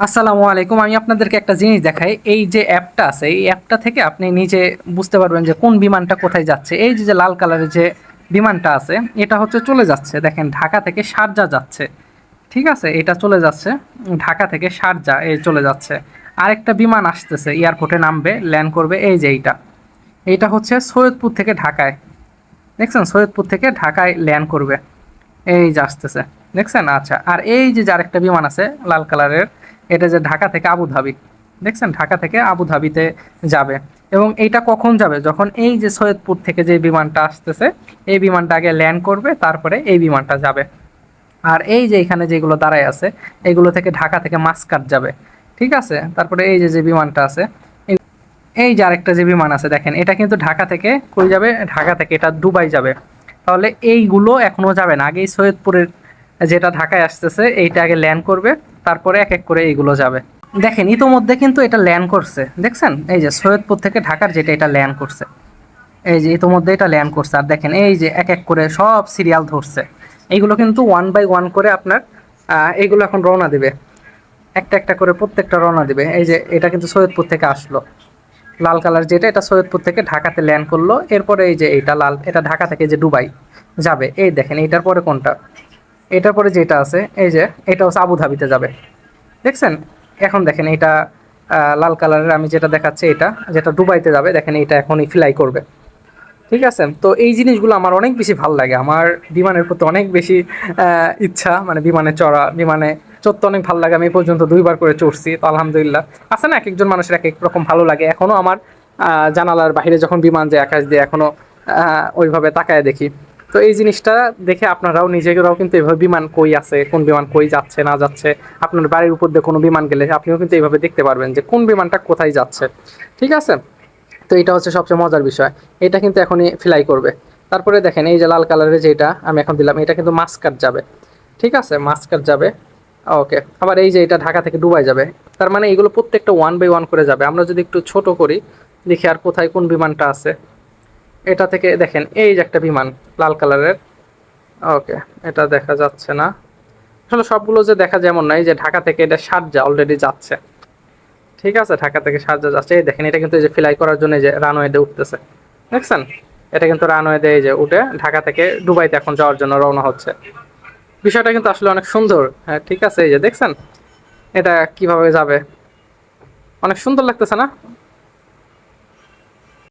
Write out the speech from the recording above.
আসসালামু আলাইকুম। আমি আপনাদেরকে একটা জিনিস দেখাই। এই যে অ্যাপটা আছে, এই অ্যাপটা থেকে আপনি নিজে বুঝতে পারবেন যে কোন বিমানটা কোথায় যাচ্ছে। এই যে লাল কালারের যে বিমানটা আছে, এটা হচ্ছে চলে যাচ্ছে। দেখেন, ঢাকা থেকে সারজা যাচ্ছে। ঠিক আছে? এটা চলে যাচ্ছে। ঢাকা থেকে সারজা, এই চলে যাচ্ছে। আরেকটা বিমান আসতেছে, এয়ারপোর্টে নামবে, ল্যান্ড করবে, এই যে এইটা। এইটা হচ্ছে সৈয়দপুর থেকে ঢাকায়। দেখছেন? সৈয়দপুর থেকে ঢাকায় ল্যান্ড করবে। এই যে আসতেছে। দেখছেন? আচ্ছা। আর এই যে যে আরেকটা বিমান আছে, লাল কালারের এটা যে ঢাকা থেকে আবুধাবি দেখছেন? ঢাকা থেকে আবুধাবিতে যাবে। এবং এইটা কখন যাবে? যখন এই যে সৈয়দপুর থেকে যে বিমানটা আসতেছে, এই বিমানটা আগে ল্যান্ড করবে, তারপরে এই বিমানটা যাবে। আর এই যে এখানে যেগুলো দাঁড়ায় আছে, এগুলো থেকে ঢাকা থেকে মাস্কাট যাবে। ঠিক আছে? তারপরে এই যে যে বিমানটা আছে, এই- যে আরেকটা যে বিমান আছে, দেখেন, এটা কিন্তু ঢাকা থেকে কই যাবে? ঢাকা থেকে এটা দুবাই যাবে। তাহলে এইগুলো এখনও যাবে না। আগে এই সৈয়দপুরের যেটা ঢাকায় আসতেছে, এইটা আগে ল্যান্ড করবে। তারপরে এক এক করে এইগুলো যাবে। দেখেন, ইতোমধ্যে কিন্তু এটা ল্যান্ড করছে। দেখছেন? এই যে সৈয়দপুর থেকে ঢাকার যেটা, এটা ল্যান্ড করছে। এই যে ইতোমধ্যে এটা ল্যান্ড করছে। আর দেখেন, এই যে এক এক করে সব সিরিয়াল ধরছে। এইগুলো কিন্তু ওয়ান বাই ওয়ান করে আপনার এইগুলো এখন রওনা দেবে। একটা একটা করে প্রত্যেকটা রওনা দিবে। এই যে এটা কিন্তু সৈয়দপুর থেকে আসলো। লাল কালার যেটা, এটা সৈয়দপুর থেকে ঢাকাতে ল্যান্ড করল। এরপরে এই যে এইটা লাল, এটা ঢাকা থেকে যে দুবাই যাবে। এই দেখেন, এইটার পরে কোনটা? এটার পরে যেটা আছে, এই যে, এটা হচ্ছে আবুধাবিতে যাবে। দেখছেন? এখন দেখেন এটা লাল কালারের, আমি যেটা দেখাচ্ছি এটা, যেটা দুবাইতে যাবে, দেখেন এটা এখনই ফ্লাই করবে। ঠিক আছে? তো এই জিনিসগুলো আমার অনেক বেশি ভালো লাগে। আমার বিমানের প্রতি অনেক বেশি ইচ্ছা মানে বিমানে চড়া, বিমানে চড়তে অনেক ভালো লাগে। আমি পর্যন্ত দুইবার করে চড়ছি, তো আলহামদুলিল্লাহ। আছে না, এক একজন মানুষের এক এক রকম ভালো লাগে। এখনও আমার জানালার বাইরে যখন বিমান যায়, আকাশ দিয়ে এখনও ওইভাবে তাকায় দেখি। তো এই জিনিসটা দেখে আপনারাও নিজেরাও কিন্তু এইভাবে বিমান কই আছে, কোন বিমান কই যাচ্ছে, না যাচ্ছে, আপনার বাড়ির উপর দিয়ে কোনো বিমান গেলে আপনিও কিন্তু এইভাবে দেখতে পারবেন যে কোন বিমানটা কোথায় যাচ্ছে। ঠিক আছে? তো এটা হচ্ছে সবচেয়ে মজার বিষয়। এটা কিন্তু এখনই ফ্লাই করবে। তারপরে দেখেন এই যে লাল কালারের যেটা আমি এখন দিলাম, এটা কিন্তু মাস্কাট যাবে। ঠিক আছে? মাস্কাট যাবে। ওকে আবার এই যে এটা ঢাকা থেকে ডুবাই যাবে। তার মানে এগুলো প্রত্যেকটা ওয়ান বাই ওয়ান করে যাবে। আমরা যদি একটু ছোট করি, দেখি আর কোথায় কোন বিমানটা আছে। এটা থেকে দেখেন, এই যে একটা বিমান, লাল কালারের। ওকে, এটা দেখা যাচ্ছে না। আসলে সবগুলো যে দেখা যেমন নাই যে ঢাকা থেকে এটা শারজা অলরেডি যাচ্ছে। ঠিক আছে, ঢাকা থেকে সাহায্য যাচ্ছে। এই দেখেন, এটা কিন্তু এই যে ফ্লাই করার জন্য যে রানওয়েতে উঠতেছে। দেখছেন? এটা কিন্তু রানওয়েতে এই যে উঠে ঢাকা থেকে দুবাইতে এখন যাওয়ার জন্য রওনা হচ্ছে। বিষয়টা কিন্তু আসলে অনেক সুন্দর। হ্যাঁ ঠিক আছে, এই যে দেখছেন? এটা কীভাবে যাবে? অনেক সুন্দর লাগতেছে না?